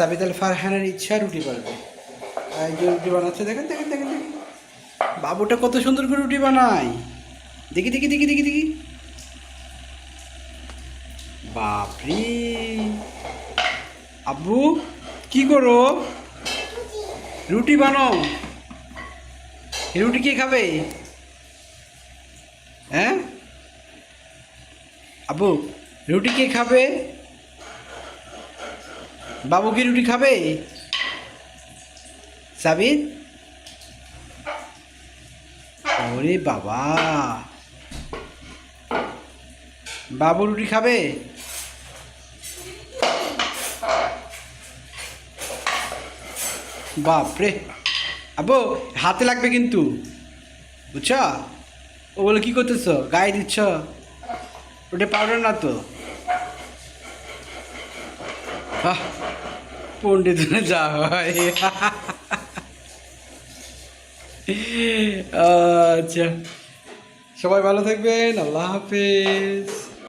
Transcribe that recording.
সাবিত আল ফারহানের ইচ্ছা রুটি বানাবে। রুটি বানাচ্ছে, দেখেন দেখেন দেখেন দেখেন। বাবুটা কত সুন্দর করে রুটি বানায়। দেখি দেখি দেখি দেখি দেখি। বাপরে। আব্বু, কি করো? রুটি বানো রুটি কে খাবে? হ্যাঁ? আব্বু, রুটি কে খাবে? বাবু কি রুটি খাবে? সাবিত ওরে বাবা। বাবু রুটি খাবে? বাপরে। আবু হাতে লাগবে কিন্তু। বুঝছ? ও বলে কি করতেছ? গায়ে দিচ্ছ? ওটা পাউডার না তো? আহ, পণ্ডিত যা হয়। আচ্ছা। সবাই ভালো থাকবেন আল্লাহ হাফেজ।